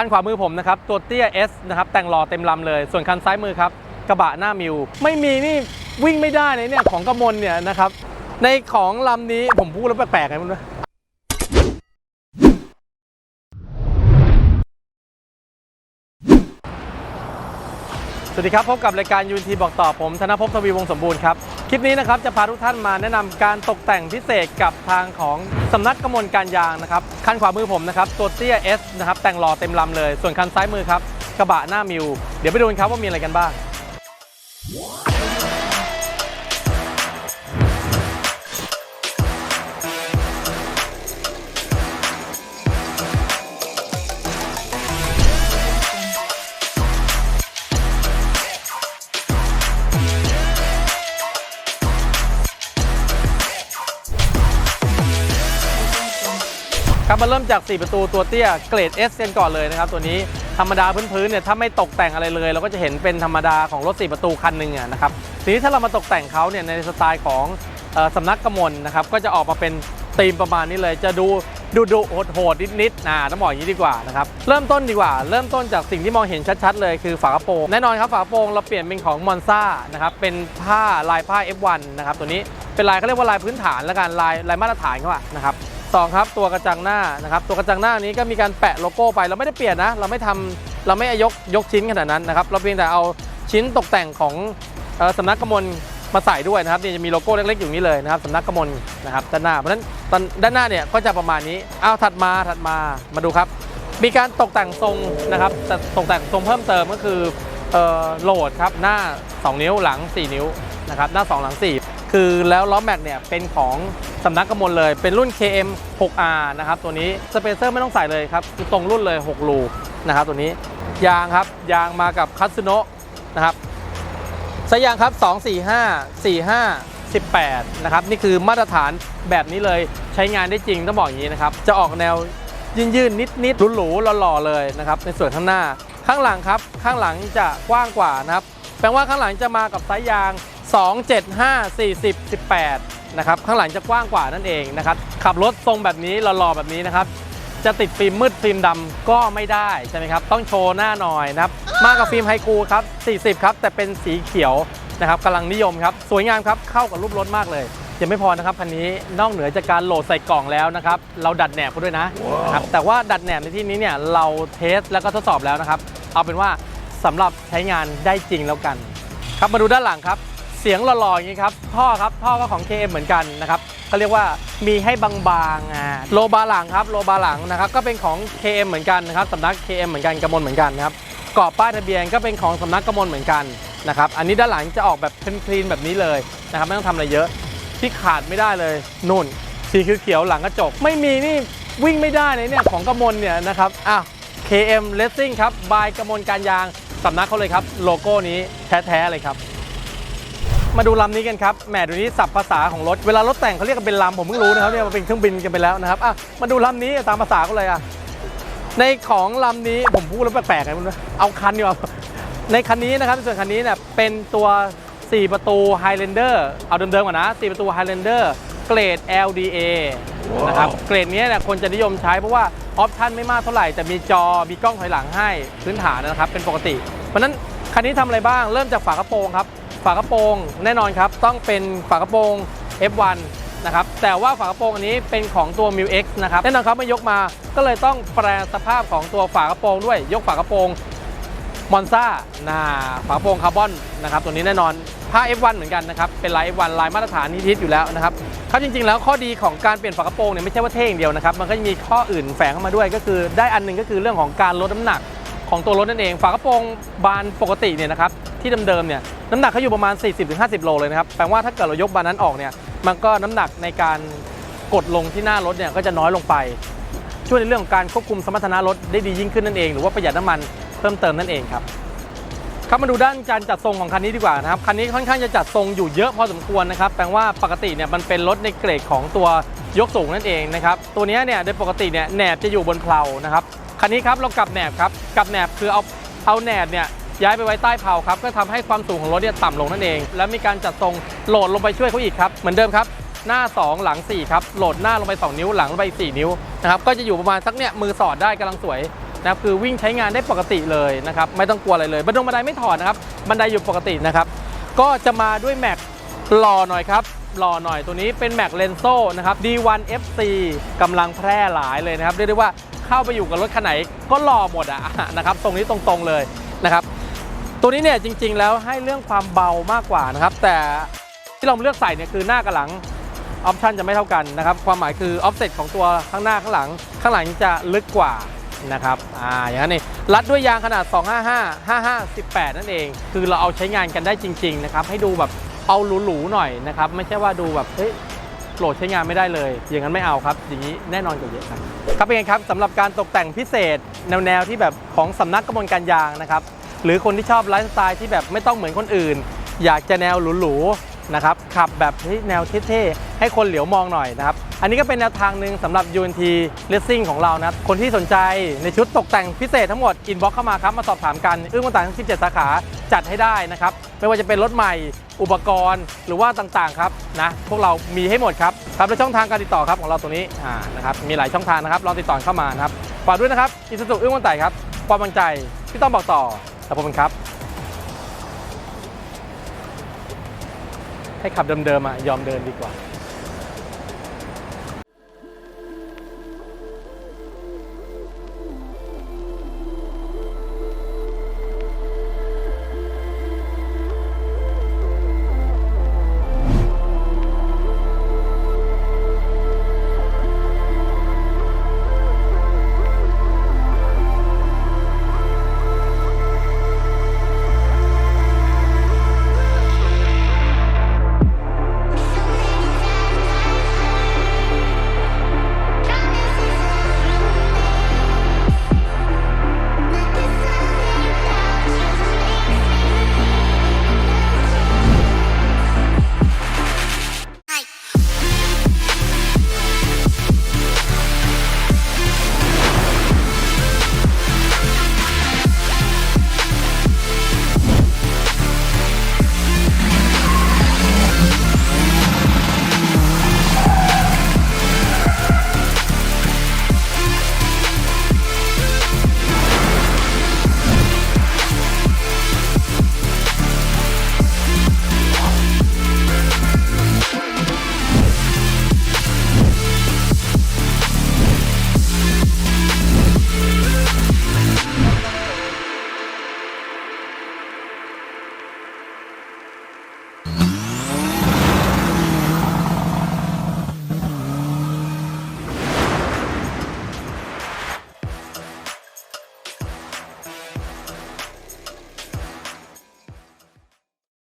คันขวามือผมนะครับตัวเตี้ย S นะครับแต่งหล่อเต็มลำเลย ส่วนคันซ้ายมือครับกระบะหน้ามิว ไม่มีนี่วิ่งไม่ได้เลยเนี่ยของกมลเนี่ยนะครับในของลำนี้ผมพูดแล้วแปลกๆไงมัน สวัสดีครับ พบกับรายการยูนทีบอกต่อผมธนภพทวีวงศ์สมบูรณ์ครับ คลิปนี้นะครับจะพาทุกท่านมาแนะนำการตกแต่งพิเศษกับทางของสำนักกมลการยางนะครับ คันขวามือผมนะครับตัวเตี้ย S นะครับแต่งหล่อเต็มลำเลย ส่วนคันซ้ายมือครับกระบะหน้ามิว เดี๋ยวไปดูกันครับว่ามีอะไรกันบ้าง ครับมาเริ่มจาก 4 ประตูตัวเตี้ยเกรด S กันก่อนเลยนะครับตัวนี้ธรรมดาพื้นๆเนี่ยถ้าไม่ตกแต่งอะไรเลยเราก็จะเห็นเป็นธรรมดาของรถ 4 ประตูคันหนึ่งนะครับทีนี้ถ้าเรามาตกแต่งเขาเนี่ยในสไตล์ของออสำนักกมลนะครับก็จะออกมาเป็นธีมประมาณนี้เลยจะดูดุดุโหดๆนิดๆนะต้องบอกอย่างนี้ดีกว่านะครับเริ่มต้นดีกว่า เริ่มต้นจากสิ่งที่มองเห็นชัดๆเลยคือฝากระโปรงแน่นอนครับฝากระโปรงเราเปลี่ยนเป็นของมอนซ่านะครับเป็นผ้าลายผ้า F1 นะครับตัวนี้เป็นลายเขาเรียกว่าลายพื้นฐานและกันลายลายมาตรฐานเขาอะนะครับ สองครับตัวกระจังหน้านะครับตัวกระจังหน้านี้ก็มีการแปะโลโก้ไปเราไม่ได้เปลี่ยนนะ เราไม่ทำเราไม่ยกยกชิ้นขนาดนั้นนะครับเราเพียงแต่เอาชิ้นตกแต่งของออสำนักกมลมาใส่ด้วยนะครับนี่จะมีโลโก้เล็กๆอยู่นี้เลยนะครับสำนักกมลนะครับด้านหน้าเพราะฉะนั้นตอนด้านหน้าเนี่ยก็จะประมาณนี้เอาถัดมาถัดมามาดูครับ มีการตกแต่งทรงนะครับแต่ตกแต่งทรงเพิ่มเติมก็คือเออโหลดครับหน้า 2 นิ้วหลัง 4 นิ้วนะครับหน้า 2 หลัง 4 คือแล้วล้อแม็กเนี่ยเป็นของสำนักกำมลเลย เป็นรุ่น KM 6R นะครับตัวนี้สเปเซอร์ไม่ต้องใส่เลยครับตรงรุ่นเลย6รูนะครับตัวนี้ยางครับยางมากับคัตสึโนะนะครับสายยางครับ 245 45 18 นะครับ นี่คือมาตรฐานแบบนี้เลยใช้งานได้จริงต้องบอกอย่างนี้นะครับ จะออกแนวยืนยืนนิดนิดๆหรูๆหล่อๆเลยนะครับ ในส่วนข้างหน้าข้างหลังครับ ข้างหลังจะกว้างกว่านะครับ แปลว่าข้างหลังจะมากับสายยาง 2 7 5 40 18 นะครับ ข้างหลังจะกว้างกว่านั่นเองนะครับ ขับรถทรงแบบนี้หล่อๆแบบนี้นะครับ จะติดฟิล์มมืดฟิล์มดำก็ไม่ได้ใช่ไหมครับ ต้องโชว์หน้าหน่อยนะครับ มากับฟิล์มไฮคูครับ 40 ครับ แต่เป็นสีเขียวนะครับกำลังนิยมครับ สวยงามครับ เข้ากับรูปรถมากเลยยังไม่พอนะครับคันนี้นอกเหนือจากการโหลดใส่กล่องแล้วนะครับเราดัดแหนบเขาด้วยนะนะครับแต่ว่าดัดแหนบในที่นี้เนี่ยเราเทสแล้วก็ทดสอบแล้วนะครับ เอาเป็นว่าสำหรับใช้งานได้จริงแล้วกัน ครับมาดูด้านหลังครับ เสียงหล่อๆอย่างนี้ครับท่อครับท่อก็ของ KM เหมือนกันนะครับเขาเรียกว่ามีให้บางๆอ่าโลบาหลังครับโลบาหลังนะครับก็เป็นของ KM เหมือนกันนะครับสำนัก KM เหมือนกันกระมวลเหมือนกันนะครับกรอบป้ายทะเบียนก็เป็นของสำนักกระมวลเหมือนกันนะครับอันนี้ด้านหลังจะออกแบบคลีนๆแบบนี้เลยนะครับไม่ต้องทำอะไรเยอะที่ขาดไม่ได้เลยนุ่นสีคือเขียวหลังกระจก ไม่มีนี่วิ่งไม่ได้เลยเนี่ยของกระมวลเนี่ยนะครับอะ KM Racing ครับบายกระมวลการยางสำนักเขาเลยครับ โลโก้นี้แท้ ๆ เลยครับ มาดูลำนี้กันครับ แหมเดูนี้ศัพท์ภาษาของรถ เวลารถแต่งเขาเรียกกันเป็นลำผมเพิ่งรู้นะครับเนี่ยมันเป็นเครื่องบินกันไปแล้วนะครับ อะ มาดูลำนี้ตามภาษาเขาเลยอะ ในของลำนี้ผมพูดแล้วแปลกๆไงมันวะเอาคันดีกว่า ในคันนี้นะครับในส่วนคันนี้เนี่ยเป็นตัว 4 ประตู Highlander เอาเดิมๆก่อนนะ 4 ประตู Highlander เกรด LDA นะครับ เกรดนี้เนี่ยคนจะนิยมใช้เพราะว่าออปชั่นไม่มากเท่าไหร่ แต่มีจอ มีกล้องถอยหลังให้พื้นฐานนะครับ เป็นปกติ เพราะฉะนั้นคันนี้ทำอะไรบ้าง เริ่มจากฝากระโปรงครับ ฝากระโปรงแน่นอนครับต้องเป็นฝากระโปรง F1 นะครับแต่ว่าฝากระโปรงอันนี้เป็นของตัว m i X นะครับแน่นอนครับไม่ยกมาก็เลยต้องแปลสภาพของตัวฝากระโปรงด้วยยกฝากระโปรงมอนซ่าหนาฝาโปรงคาร์บอนนะครับตัวนี้แน่นอนผ้า F1 เหมือนกันนะครับเป็นลาย F1 ลายมาตรฐานนิทิศอยู่แล้วนะครับครับจริงๆ แล้วข้อดีของการเปลี่ยนฝากระโปรงเนี่ยไม่ใช่ว่าเท่อย่างเดียวนะครับมันก็จะมีข้ออื่นแฝงเข้ามาด้วย ก็คือได้อันหนึงก็คือเรื่องของการลดน้ำหนักของตัวรถนั่นเอง ฝากระโปรงบานปกติเนี่ยนะครับที่เดิมๆเนี่ย น้ำหนักเขาอยู่ประมาณ 40-50 โลเลยนะครับ แปลว่าถ้าเกิดเรายกบานนั้นออกเนี่ย มันก็น้ำหนักในการกดลงที่หน้ารถเนี่ยก็จะน้อยลงไป ช่วยในเรื่องของการควบคุมสมรรถนะรถได้ดียิ่งขึ้นนั่นเอง หรือว่าประหยัดน้ำมันเพิ่มเติมนั่นเองครับครับมาดูด้านการจัดทรงของคันนี้ดีกว่านะครับ คันนี้ค่อนข้างจะจัดทรงอยู่เยอะพอสมควรนะครับ แปลว่าปกติเนี่ยมันเป็นรถในเกรดของตัวยกสูงนั่นเองนะครับ ตัวนี้เนี่ยโดยปกติเนี่ยแหนบจะอยู่บนเพลานะครับ คันนี้ครับเรากลับแหนบครับ กลับแหนบคือเอาเอาแหนบเนี่ย ย้ายไปไว้ใต้เพลาครับก็ทำให้ความสูงของรถเนี่ยต่ำลงนั่นเอง แล้วมีการจัดทรงโหลดลงไปช่วยเขาอีกครับเหมือนเดิมครับหน้า 2 หลัง 4 ครับโหลดหน้าลงไป 2 นิ้วหลังลงไป4นิ้วนะครับก็จะอยู่ประมาณสักเนี่ยมือสอดได้กำลังสวยนะครับคือวิ่งใช้งานได้ปกติเลยนะครับไม่ต้องกลัวอะไรเลยบันดงบันไดไม่ถอดนะครับบันไดอยู่ปกตินะครับก็จะมาด้วยแม็กหล่อหน่อยครับหล่อหน่อยตัวนี้เป็นแม็กเลนโซนะครับ D1 FC กำลังแพร่หลายเลยนะครับเรียกได้ว่าเข้าไปอยู่กับรถคันไหนก็หล่อหมดอะนะครับตรงนี้ตรงๆเลยนะครับ ตัวนี้เนี่ยจริงๆแล้วให้เรื่องความเบามากกว่านะครับ แต่ที่เราเลือกใส่เนี่ยคือหน้ากับหลังออปชันจะไม่เท่ากันนะครับ ความหมายคือออฟเซตของตัวข้างหน้าข้างหลัง ข้างหลังจะลึกกว่านะครับอ่าอย่างนั้นเองรัดด้วยยางขนาด 255 55 18 นั่นเอง คือเราเอาใช้งานกันได้จริง ๆ นะครับ ให้ดูแบบเอาหรูๆหน่อยนะครับ ไม่ใช่ว่าดูแบบเฮ้ยโหลดใช้งานไม่ได้เลย อย่างนั้นไม่เอาครับ อย่างนี้แน่นอนกว่าเยอะครับครับเป็นไงครับสำหรับการตกแต่งพิเศษ แนวแนวๆที่แบบของสำนักกระมวลการยางนะครับ หรือคนที่ชอบไลฟ์สไตล์ที่แบบไม่ต้องเหมือนคนอื่น อยากจะแนวหรูๆนะครับขับแบบเฮ้ยแนวเท่ๆให้คนเหลียวมองหน่อยนะครับอันนี้ก็เป็นแนวทางหนึ่งสำหรับ UNT Racing ของเรานะคนที่สนใจในชุดตกแต่งพิเศษทั้งหมด อินบ็อกเข้ามาครับ มาสอบถามกันอึ้งต่างทั้ง 17 สาขาจัดให้ได้นะครับ ไม่ว่าจะเป็นรถใหม่อุปกรณ์หรือว่าต่างๆครับนะพวกเรามีให้หมดครับครับและช่องทางการติดต่อครับของเราตรงนี้อ่านะครับมีหลายช่องทางนะครับลองติดต่อเข้ามานะครับฝากด้วยนะครับอิสุสุอึ้งวันไต่ครับความบังใจที่ต้องบอกต่อ แล้วพบกันครับ ให้ขับเดิมๆอะยอมเดินดีกว่า